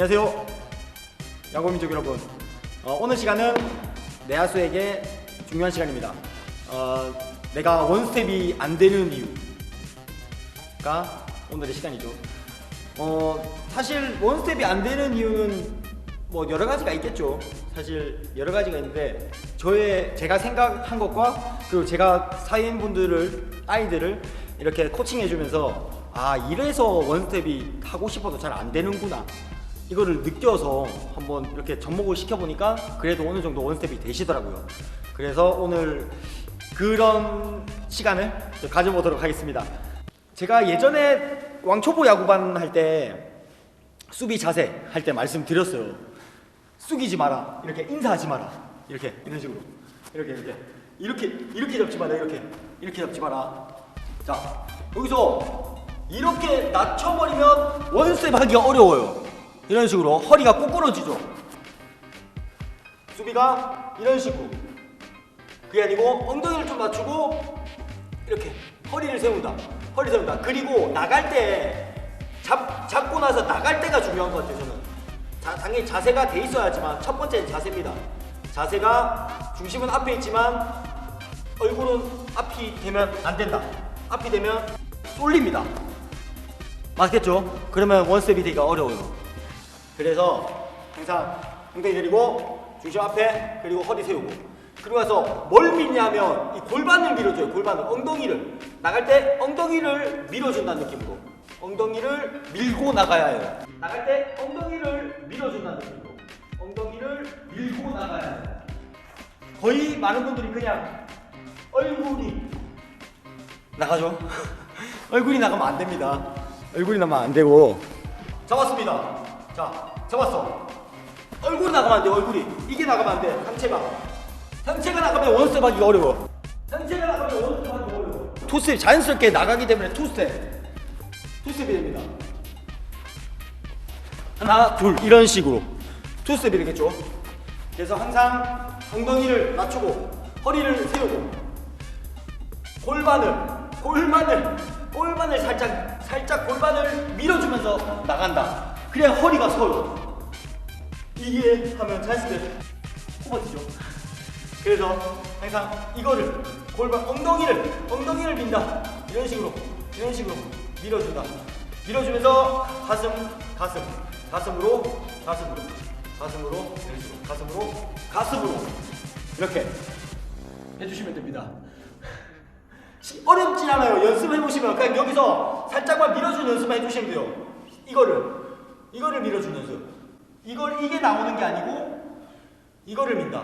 안녕하세요. 야구민족 여러분. 어, 오늘 시간은 내야수에게 중요한 시간입니다. 어, 내가 원스텝이 안 되는 이유가 오늘의 시간이죠. 어, 사실 원스텝이 안 되는 이유는 뭐 여러 가지가 있겠죠. 사실 여러 가지가 있는데 저의 제가 생각한 것과 그리고 제가 사회인분들을 아이들을 이렇게 코칭해주면서 아 이래서 원스텝이 하고 싶어도 잘 안 되는구나 이거를 느껴서 한번 이렇게 접목을 시켜보니까 그래도 어느 정도 원스텝이 되시더라고요. 그래서 오늘 그런 시간을 가져보도록 하겠습니다. 제가 예전에 왕초보 야구반 할 때 수비 자세 할 때 말씀드렸어요. 숙이지 마라. 이렇게 인사하지 마라. 이렇게 이런 식으로. 이렇게 이렇게 이렇게 이렇게 잡지 마라. 이렇게 이렇게 잡지 마라. 자 여기서 이렇게 낮춰버리면 원스텝 하기가 어려워요. 이런 식으로 허리가 꼬꾸러지죠. 수비가 이런 식으로. 그게 아니고 엉덩이를 좀 낮추고 이렇게 허리를 세운다. 허리 세운다. 그리고 나갈 때 잡, 잡고 나서 나갈 때가 중요한 것 같아요. 저는. 자, 당연히 자세가 돼 있어야지만 첫 번째는 자세입니다. 자세가 중심은 앞에 있지만 얼굴은 앞이 되면 안 된다. 앞이 되면 쏠립니다. 맞겠죠? 그러면 원스텝이 되기가 어려워요. 그래서 항상 엉덩이 내리고 중심 앞에 그리고 허리 세우고. 그리고 나서 뭘 밀냐면 이 골반을 밀어줘요 골반을. 엉덩이를. 나갈 때 엉덩이를 밀어준다는 느낌으로. 엉덩이를 밀고 나가야 해요. 나갈 때 엉덩이를 밀어준다는 느낌으로. 엉덩이를 밀고 나가야 해요. 거의 많은 분들이 그냥 얼굴이 나가죠? 얼굴이 나가면 안 됩니다. 얼굴이 나가면 안 되고. 잡았습니다 자 잡았어. 얼굴이 나가면 안 돼 얼굴이. 이게 나가면 안 돼 상체가 상체가 나가면 원스텝 하기가 어려워. 상체가 나가면 원스텝 하기가 어려워. 투스텝 자연스럽게 나가기 때문에 투스텝 투스텝이 됩니다. 하나 둘 이런 식으로. 투스텝이 되겠죠? 그래서 항상 엉덩이를 낮추고 허리를 세우고 골반을 골반을 골반을 살짝 살짝 골반을 밀어주면서 나간다 그래야 허리가 서요 이게 하면 자연스럽게 코버티죠. 그래서 항상 이거를 골반 엉덩이를 엉덩이를 민다 이런 식으로 이런 식으로 밀어준다. 밀어주면서 가슴 가슴 가슴으로 가슴으로 가슴으로 이런 식으로 가슴으로 가슴으로 이렇게 해주시면 됩니다. 시- 어렵진 않아요. 연습해 보시면 그냥 여기서 살짝만 밀어주는 연습만 해주시면 돼요. 이거를 이거를 밀어주는 연습. 이걸 이게 나오는 게 아니고 이거를 민다.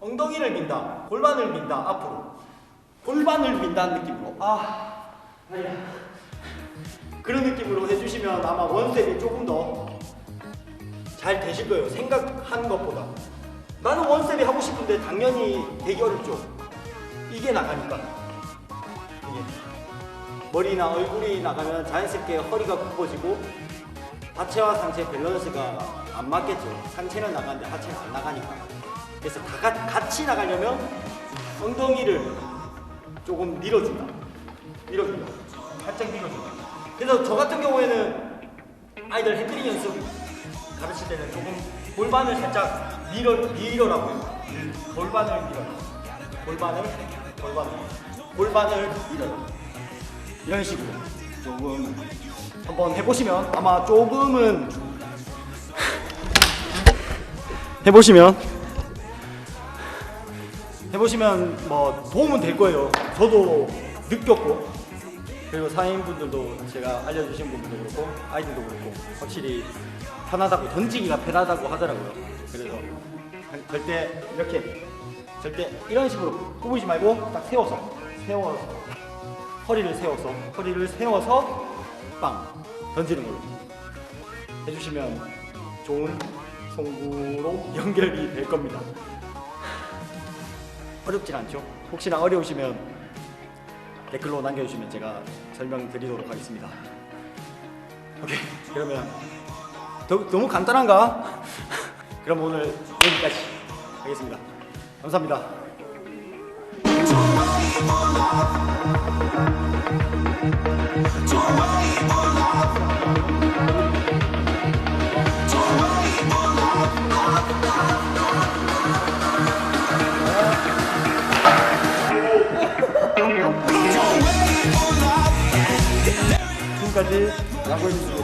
엉덩이를 민다. 골반을 민다. 앞으로. 골반을 민다는 느낌으로. 아, 아야. 그런 느낌으로 해주시면 아마 원스텝이 조금 더 잘 되실 거예요. 생각한 것보다. 나는 원스텝이 하고 싶은데 당연히 되기 어렵죠. 이게 나가니까. 이게. 머리나 얼굴이 나가면 자연스럽게 허리가 굽어지고 하체와 상체 밸런스가 안 맞겠죠. 상체는 나가는데 하체는 안 나가니까. 그래서 다 가- 같이 나가려면 엉덩이를 조금 밀어준다. 밀어준다. 살짝 밀어준다. 그래서 저 같은 경우에는 아이들 헤드링 연습 가르칠 때는 조금 골반을 살짝 밀어, 밀어라고요. 골반을 밀어. 골반을, 골반을, 골반을 밀어. 이런 식으로 조금 한번 해보시면 아마 조금은 해보시면 해보시면 뭐 도움은 될 거예요. 저도 느꼈고 그리고 사인분들도 제가 알려주신 분들도 그렇고 아이들도 그렇고 확실히 편하다고 던지기가 편하다고 하더라고요. 그래서 절대 이렇게 절대 이런 식으로 꾸미지 말고 딱 세워서 세워서 허리를 세워서 허리를 세워서 빵 던지는 걸로 해주시면 좋은 송구로 연결이 될 겁니다. 어렵진 않죠? 혹시나 어려우시면 댓글로 남겨주시면 제가 설명드리도록 하겠습니다. 오케이 그러면 더, 너무 간단한가? 그럼 오늘 여기까지 하겠습니다. 감사합니다. 지금까지 야구의 수